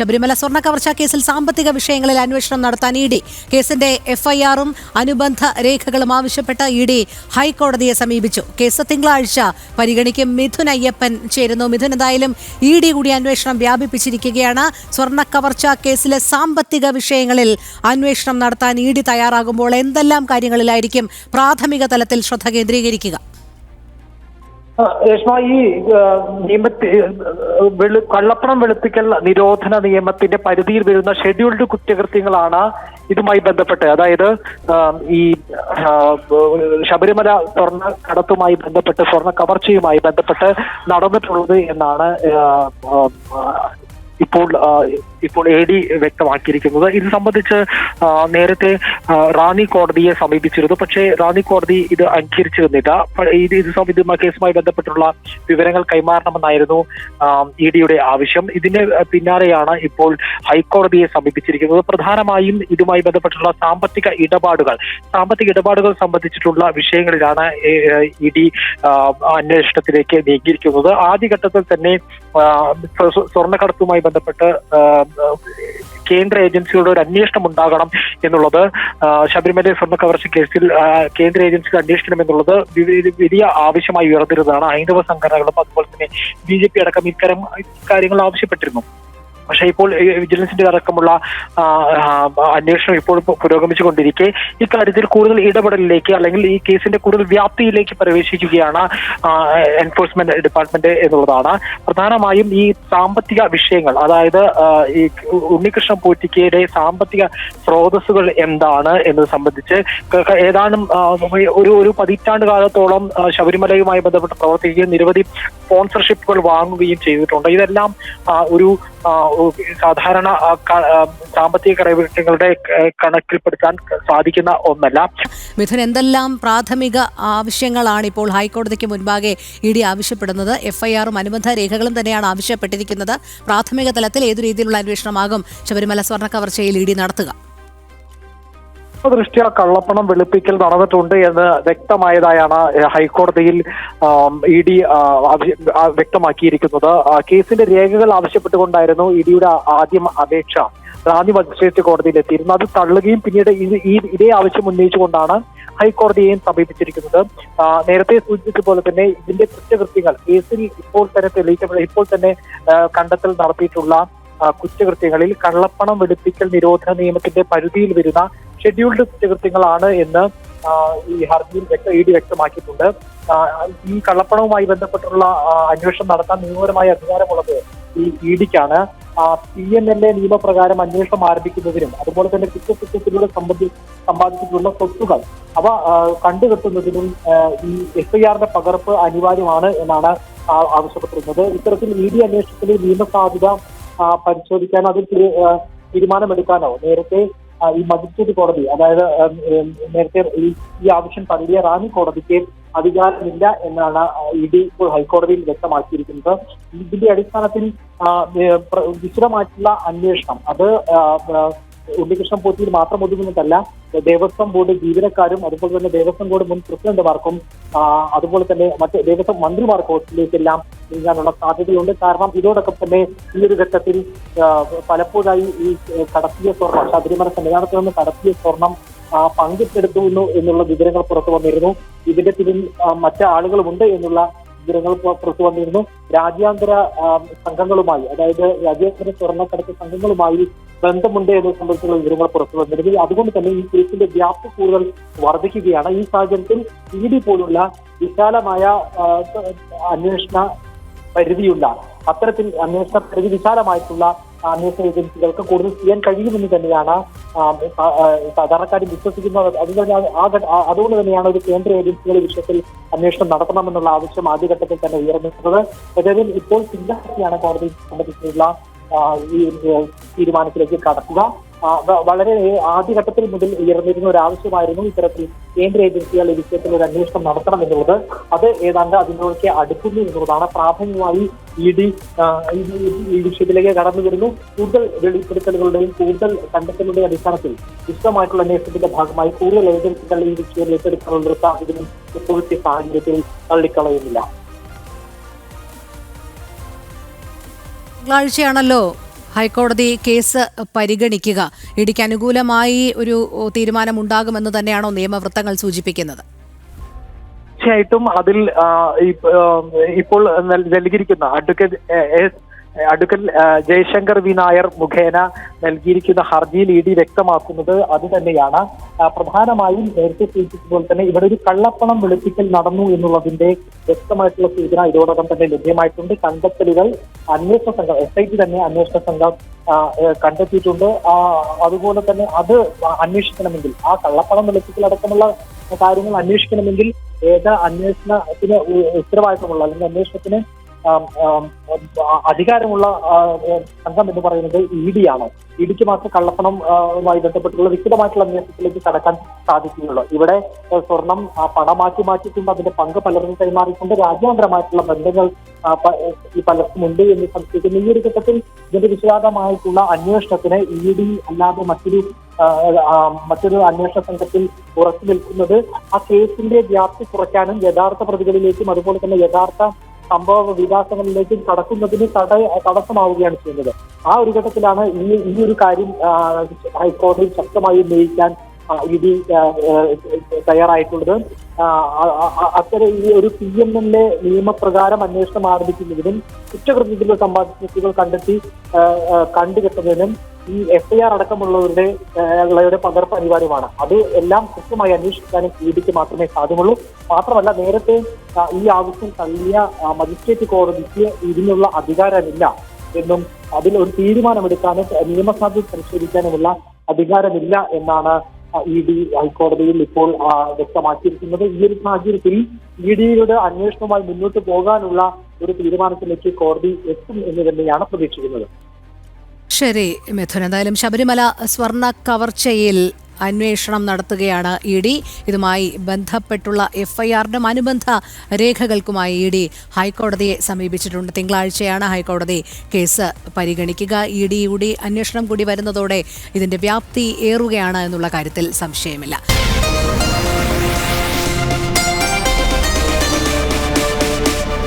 ശബരിമല സ്വർണ കവർച്ചാ കേസിൽ സാമ്പത്തിക വിഷയങ്ങളിൽ അന്വേഷണം നടത്താൻ ഇ ഡി. കേസിന്റെ എഫ്ഐആറും അനുബന്ധ രേഖകളും ആവശ്യപ്പെട്ട് ഇ ഡി ഹൈക്കോടതിയെ സമീപിച്ചു. കേസ് തിങ്കളാഴ്ച പരിഗണിക്കും. മിഥുൻ അയ്യപ്പൻ ചേരുന്നു. മിഥുൻ എന്തായാലും ഇ ഡി കൂടി അന്വേഷണം വ്യാപിപ്പിച്ചിരിക്കുകയാണ്. സ്വർണ കവർച്ചാ കേസിലെ സാമ്പത്തിക വിഷയങ്ങളിൽ അന്വേഷണം നടത്താൻ ഇ ഡി തയ്യാറാകുമ്പോൾ എന്തെല്ലാം കാര്യങ്ങളിലായിരിക്കും പ്രാഥമിക തലത്തിൽ ശ്രദ്ധ കേന്ദ്രീകരിക്കുക. രേഷ്മ ഈ നിയമത്തിൽ നിയമത്തി വെളു കള്ളപ്പണം വെളുപ്പിക്കൽ നിരോധന നിയമത്തിന്റെ പരിധിയിൽ വരുന്ന ഷെഡ്യൂൾഡ് കുറ്റകൃത്യങ്ങളാണ് ഇതുമായി ബന്ധപ്പെട്ട്. അതായത് ഈ ശബരിമല സ്വർണ കടത്തുമായി ബന്ധപ്പെട്ട് സ്വർണ കവർച്ചയുമായി ബന്ധപ്പെട്ട് നടന്നിട്ടുള്ളത് എന്നാണ് ഇപ്പോൾ ഇപ്പോൾ എ ഡി വ്യക്തമാക്കിയിരിക്കുന്നത്. ഇത് സംബന്ധിച്ച് നേരത്തെ റാന്നി കോടതിയെ സമീപിച്ചിരുന്നു. പക്ഷേ റാന്നി കോടതി ഇത് അംഗീകരിച്ചിരുന്നില്ല. ഇത് ഇത് സം- കേസുമായി ബന്ധപ്പെട്ടുള്ള വിവരങ്ങൾ കൈമാറണമെന്നായിരുന്നു ഇ ഡിയുടെ ആവശ്യം. ഇതിന് പിന്നാലെയാണ് ഇപ്പോൾ ഹൈക്കോടതിയെ സമീപിച്ചിരിക്കുന്നത്. പ്രധാനമായും ഇതുമായി ബന്ധപ്പെട്ടുള്ള സാമ്പത്തിക ഇടപാടുകൾ സാമ്പത്തിക ഇടപാടുകൾ സംബന്ധിച്ചിട്ടുള്ള വിഷയങ്ങളിലാണ് ഇ ഡി അന്വേഷണത്തിലേക്ക് നീങ്ങിയിരിക്കുന്നത്. ആദ്യഘട്ടത്തിൽ തന്നെ സ്വർണക്കടത്തുമായി ബന്ധപ്പെട്ട് കേന്ദ്ര ഏജൻസികളുടെ ഒരു അന്വേഷണം ഉണ്ടാകണം എന്നുള്ളത് ശബരിമല സ്വർണ കവർച്ച കേസിൽ കേന്ദ്ര ഏജൻസികൾ അന്വേഷിക്കണം എന്നുള്ളത് വലിയ ആവശ്യമായി ഉയർന്നിരുന്നതാണ്. ഹൈന്ദവ സംഘടനകളും അതുപോലെ തന്നെ ബി ജെ പി അടക്കം ഇത്തരം കാര്യങ്ങൾ ആവശ്യപ്പെട്ടിരുന്നു. പക്ഷേ ഇപ്പോൾ വിജിലൻസിന്റെ അടക്കമുള്ള അന്വേഷണം ഇപ്പോൾ പുരോഗമിച്ചുകൊണ്ടിരിക്കെ. ഇക്കാര്യത്തിൽ കൂടുതൽ ഇടപെടലിലേക്ക് അല്ലെങ്കിൽ ഈ കേസിന്റെ കൂടുതൽ വ്യാപ്തിയിലേക്ക് പ്രവേശിക്കുകയാണ് എൻഫോഴ്സ്മെന്റ് ഡിപ്പാർട്ട്മെന്റ് എന്നുള്ളതാണ്. പ്രധാനമായും ഈ സാമ്പത്തിക വിഷയങ്ങൾ അതായത് ഈ ഉണ്ണികൃഷ്ണൻ പോറ്റിക്കയുടെ സാമ്പത്തിക സ്രോതസ്സുകൾ എന്താണ് എന്നത് സംബന്ധിച്ച് ഏതാനും ഒരു ഒരു പതിറ്റാണ്ട് കാലത്തോളം ശബരിമലയുമായി ബന്ധപ്പെട്ട് പ്രവർത്തിക്കുകയും നിരവധി സ്പോൺസർഷിപ്പുകൾ വാങ്ങുകയും ചെയ്തിട്ടുണ്ട്. ഇതെല്ലാം ഒരു സാധാരണ സാമ്പത്തിക കടകുറ്റങ്ങളുടെ കണക്കിൽപ്പെടുത്താൻ സാധിക്കുന്ന ഒന്നല്ല. മിഥുൻ എന്തെല്ലാം പ്രാഥമിക ആവശ്യങ്ങളാണ് ഇപ്പോൾ ഹൈക്കോടതിക്ക് മുൻപാകെ ഇ ഡി ആവശ്യപ്പെടുന്നത്? എഫ്ഐആറും അനുബന്ധ രേഖകളും തന്നെയാണ് ആവശ്യപ്പെട്ടിരിക്കുന്നത്. പ്രാഥമിക തലത്തിൽ ഏതു രീതിയിലുള്ള അന്വേഷണമാകും? ശബരിമല സ്വർണ കവർച്ചയിൽ ഇ ഡി നടത്തുക. ദൃഷ്ട്യാ കള്ളപ്പണം വെളുപ്പിക്കൽ നടന്നിട്ടുണ്ട് എന്ന് വ്യക്തമായതായാണ് ഹൈക്കോടതിയിൽ ഇ ഡി വ്യക്തമാക്കിയിരിക്കുന്നത്. കേസിന്റെ രേഖകൾ ആവശ്യപ്പെട്ടുകൊണ്ടായിരുന്നു ഇ ഡിയുടെ ആദ്യം അപേക്ഷ റാന്നി മജിസ്ട്രേറ്റ് കോടതിയിൽ എത്തിയിരുന്നു അത് തള്ളുകയും പിന്നീട് ഈ ഇതേ ആവശ്യം ഉന്നയിച്ചുകൊണ്ടാണ് ഹൈക്കോടതിയെയും സമീപിച്ചിരിക്കുന്നത്. നേരത്തെ നേരത്തെ സൂചിപ്പിച്ചതുപോലെ തന്നെ ഇതിന്റെ കുറ്റകൃത്യങ്ങൾ കേസിൽ ഇപ്പോൾ തന്നെ തെളിയിക്കപ്പെട്ട ഇപ്പോൾ തന്നെ കണ്ടെത്തൽ നടത്തിയിട്ടുള്ള കുറ്റകൃത്യങ്ങളിൽ കള്ളപ്പണം വെളുപ്പിക്കൽ നിരോധന നിയമത്തിന്റെ പരിധിയിൽ വരുന്ന ഷെഡ്യൂൾഡ് കുറ്റകൃത്യങ്ങളാണ് എന്ന് ഈ ഹർജിയിൽ വ്യക്ത ഇ ഡി വ്യക്തമാക്കിയിട്ടുണ്ട്. ഈ കള്ളപ്പണവുമായി ബന്ധപ്പെട്ടുള്ള അന്വേഷണം നടത്താൻ നിയമപരമായ അധികാരമുള്ളത് ഈ ഇ ഡിക്കാണ്. പി എൻ എൽ എ നിയമപ്രകാരം അന്വേഷണം ആരംഭിക്കുന്നതിനും അതുപോലെ തന്നെ കുറ്റകൃത്യത്തിലൂടെ സംബന്ധി സമ്പാദിച്ചിട്ടുള്ള സ്വത്തുകൾ അവ കണ്ടുകെട്ടുന്നതിനും ഈ എഫ് ഐ ആറിന്റെ പകർപ്പ് അനിവാര്യമാണ് എന്നാണ് ആവശ്യപ്പെട്ടിരുന്നത്. ഇത്തരത്തിൽ ഇ ഡി അന്വേഷണത്തിൽ നിയമസാധ്യത പരിശോധിക്കാനോ അതിൽ തീരുമാനമെടുക്കാനോ നേരത്തെ ഈ മജിസ്ട്രേറ്റ് കോടതി അതായത് നേരത്തെ ഈ ആവശ്യം തള്ളിയ റാണി കോടതിക്ക് അധികാരമില്ല എന്നാണ് ഇ ഡി ഇപ്പോൾ ഹൈക്കോടതിയിൽ വ്യക്തമാക്കിയിരിക്കുന്നത്. ഇതിന്റെ അടിസ്ഥാനത്തിൽ വിശദമായിട്ടുള്ള അന്വേഷണം അത് ഉണ്ണികൃഷ്ണൻ പോറ്റിയിൽ മാത്രം ഒതുങ്ങുന്നതല്ല ദേവസ്വം ബോർഡ് ജീവനക്കാരും അതുപോലെ തന്നെ ദേവസ്വം ബോർഡ് മുൻ പ്രസിഡന്റുമാർക്കും അതുപോലെ തന്നെ മറ്റ് ദേവസ്വം മന്ത്രിമാർക്കോട്ടിലേക്കെല്ലാം നീങ്ങാനുള്ള സാധ്യതയുണ്ട്. കാരണം ഇതോടൊപ്പം തന്നെ ഈ ഒരു ഘട്ടത്തിൽ പലപ്പോഴായി ഈ കടത്തിയ സ്വർണം ശബരിമല സന്നിധാനത്ത് നിന്ന് കടത്തിയ സ്വർണം പങ്കിട്ടെടുത്തുന്നു പങ്കിട്ടെടുത്തു എന്നുള്ള വിവരങ്ങൾ പുറത്തു വന്നിരുന്നു. ഇതിന്റെ പിന്നിൽ മറ്റു ആളുകളുമുണ്ട് എന്നുള്ള വിവരങ്ങൾ പുറത്തു വന്നിരുന്നു. രാജ്യാന്തര സംഘങ്ങളുമായി അതായത് രാജ്യാന്തര സ്വർണക്കടത്ത് സംഘങ്ങളുമായി ബന്ധമുണ്ട് എന്നത് സംബന്ധിച്ചുള്ള വിവരങ്ങൾ പുറത്തു വന്നിരുന്നു. അതുകൊണ്ട് തന്നെ ഈ കേസിന്റെ വ്യാപ്തി കൂടുതൽ വർദ്ധിക്കുകയാണ്. ഈ സാഹചര്യത്തിൽ ഇ ഡി പോലുള്ള വിശാലമായ അന്വേഷണ പരിധിയുള്ള അത്തരത്തിൽ അന്വേഷണ പരിധി വിശാലമായിട്ടുള്ള അന്വേഷണ ഏജൻസികൾക്ക് കൂടുതൽ ചെയ്യാൻ കഴിയുമെന്ന് തന്നെയാണ് സാധാരണക്കാർ വിശ്വസിക്കുന്നത്. അതുകൊണ്ട് അതുകൊണ്ട് തന്നെയാണ് ഒരു കേന്ദ്ര ഏജൻസികൾ വിഷയത്തിൽ അന്വേഷണം നടത്തണമെന്നുള്ള ആവശ്യം ആദ്യഘട്ടത്തിൽ തന്നെ ഉയർന്നിട്ടുള്ളത്. ഏതായാലും ഇപ്പോൾ തിങ്കളാഴ്ചയാണ് കോടതി സംബന്ധിച്ചിട്ടുള്ള ഈ തീരുമാനത്തിലേക്ക് കടക്കുക. വളരെ ആദ്യഘട്ടത്തിൽ മുതൽ ഉയർന്നിരുന്ന ഒരു ആവശ്യമായിരുന്നു ഇത്തരത്തിൽ കേന്ദ്ര ഏജൻസികൾ ഈ വിഷയത്തിൽ ഒരു അന്വേഷണം നടത്തണം എന്നുള്ളത്. അത് ഏതാണ്ട് അതിനൊക്കെ അടുക്കുന്നു എന്നുള്ളതാണ്. പ്രാഥമികമായി ഇ ഡി ഈ വിഷയത്തിലേക്ക് കടന്നു വരുന്നു. കൂടുതൽ വെളിപ്പെടുത്തലുകളുടെയും കൂടുതൽ കണ്ടെത്തലുകളുടെയും അടിസ്ഥാനത്തിൽ വിശദമായിട്ടുള്ള അന്വേഷണത്തിന്റെ ഭാഗമായി കൂടുതൽ ഏജൻസികൾ ഈ വിഷയം ഏറ്റെടുക്കാനുള്ള സാഹചര്യം ഇപ്പോഴത്തെ സാഹചര്യത്തിൽ തള്ളിക്കളയുന്നില്ല. തിങ്കളാഴ്ചയാണല്ലോ ഹൈക്കോടതി കേസ് പരിഗണിക്കുക. ഇടിക്ക് അനുകൂലമായി ഒരു തീരുമാനം ഉണ്ടാകുമെന്ന് തന്നെയാണോ നിയമവൃത്തങ്ങൾ സൂചിപ്പിക്കുന്നത്? തീർച്ചയായിട്ടും അതിൽ ഇപ്പോൾ നൽ- നൽകിയിരിക്കുന്ന അഡ്വക്കേറ്റ് എസ് ആ, ജയശങ്കർ വി നായർ മുഖേന നൽകിയിരിക്കുന്ന ഹർജിയിൽ ഇ ഡി വ്യക്തമാക്കുന്നത് അത് തന്നെയാണ്. പ്രധാനമായും നേരത്തെ സൂചിപ്പിച്ചതുപോലെ തന്നെ ഇവിടെ ഒരു കള്ളപ്പണം വെളുപ്പിക്കൽ നടന്നു എന്നുള്ളതിന്റെ വ്യക്തമായിട്ടുള്ള സൂചന ഇതോടൊപ്പം തന്നെ ലഭ്യമായിട്ടുണ്ട്. കണ്ടെത്തലുകൾ അന്വേഷണ സംഘം എസ് ഐ ടി തന്നെ അന്വേഷണ സംഘം കണ്ടെത്തിയിട്ടുണ്ട്. അതുപോലെ തന്നെ അത് അന്വേഷിക്കണമെങ്കിൽ ആ കള്ളപ്പണം വെളുപ്പിക്കൽ അടക്കമുള്ള കാര്യങ്ങൾ അന്വേഷിക്കണമെങ്കിൽ ഏത് അന്വേഷണത്തിന് ഉത്തരവാദിത്തമുള്ള അല്ലെങ്കിൽ അന്വേഷണത്തിന് അധികാരമുള്ള സംഘം എന്ന് പറയുന്നത് ഇ ഡി ആണ് ഇ ഡിക്ക് മാത്രം കള്ളപ്പണം ആ, മായി ബന്ധപ്പെട്ടുള്ള വിശദമായിട്ടുള്ള അന്വേഷണത്തിലേക്ക് കടക്കാൻ സാധിക്കുകയുള്ളൂ. ഇവിടെ സ്വർണം പണമാക്കി മാറ്റി മാറ്റിക്കൊണ്ട് അതിന്റെ പങ്ക് പലർക്കും കൈമാറിക്കൊണ്ട് രാജ്യാന്തരമായിട്ടുള്ള ബന്ധങ്ങൾ ഈ പലർക്കും ഉണ്ട് എന്ന് സംശയിക്കുന്നു. ഈ ഒരു ഘട്ടത്തിൽ ഇതിന്റെ വിശദമായിട്ടുള്ള അന്വേഷണത്തിന് ഇ ഡി അല്ലാതെ മറ്റൊരു മറ്റൊരു അന്വേഷണ സംഘത്തിൽ ഉറച്ചു നിൽക്കുന്നത് ആ കേസിന്റെ വ്യാപ്തി കുറയ്ക്കാനും യഥാർത്ഥ പ്രതികളിലേക്കും അതുപോലെ തന്നെ യഥാർത്ഥ സംഭവ വികാസങ്ങളിലേക്കും കടക്കുന്നതിന് തട തടസ്സമാവുകയാണ് ചെയ്യുന്നത്. ആ ഒരു ഘട്ടത്തിലാണ് ഈ ഈ ഒരു കാര്യം ഹൈക്കോടതി ശക്തമായി ഉന്നയിക്കാൻ ഇതി ഡി തയ്യാറായിട്ടുള്ളത്. അത്തരം ഈ ഒരു പി എം എല്ലെ നിയമപ്രകാരം അന്വേഷണം ആരംഭിക്കുന്നതിനും കുറ്റകൃത്യത്തിലുള്ള സമ്പാദിച്ചതുകൾ കണ്ടെത്തി കണ്ടുകെട്ടുന്നതിനും ഈ എഫ് ഐ ആർ അടക്കമുള്ളവരുടെ ഉള്ളവരുടെ പകർപ്പ് അനിവാര്യമാണ് അത് എല്ലാം കൃത്യമായി അന്വേഷിക്കാനും ഇ ഡിക്ക് മാത്രമേ സാധ്യമുള്ളൂ. മാത്രമല്ല നേരത്തെ ഈ ആവശ്യം തള്ളിയ മജിസ്ട്രേറ്റ് കോടതിക്ക് ഇതിനുള്ള അധികാരമില്ല എന്നും അതിൽ ഒരു തീരുമാനമെടുക്കാനും നിയമസാധ്യത പരിശോധിക്കാനുമുള്ള അധികാരമില്ല എന്നാണ് ഇ ഡി ഹൈക്കോടതിയിൽ ഇപ്പോൾ വ്യക്തമാക്കിയിരിക്കുന്നത്. ഈ ഒരു സാഹചര്യത്തിൽ ഇ ഡിയുടെ അന്വേഷണവുമായി മുന്നോട്ട് പോകാനുള്ള ഒരു തീരുമാനത്തിലേക്ക് കോടതി എത്തും എന്ന് തന്നെയാണ് പ്രതീക്ഷിക്കുന്നത്. ശരി മിഥുൻ. എന്തായാലും ശബരിമല സ്വർണ കവർച്ചയിൽ അന്വേഷണം നടത്തുകയാണ് ഇ ഡി. ഇതുമായി ബന്ധപ്പെട്ടുള്ള എഫ്ഐആറിനും അനുബന്ധ രേഖകൾക്കുമായി ഇ ഡി ഹൈക്കോടതിയെ സമീപിച്ചിട്ടുണ്ട്. തിങ്കളാഴ്ചയാണ് ഹൈക്കോടതി കേസ് പരിഗണിക്കുക. ഇ ഡിയുടെ അന്വേഷണം കൂടി വരുന്നതോടെ ഇതിന്റെ വ്യാപ്തി ഏറുകയാണ് എന്നുള്ള കാര്യത്തിൽ സംശയമില്ല.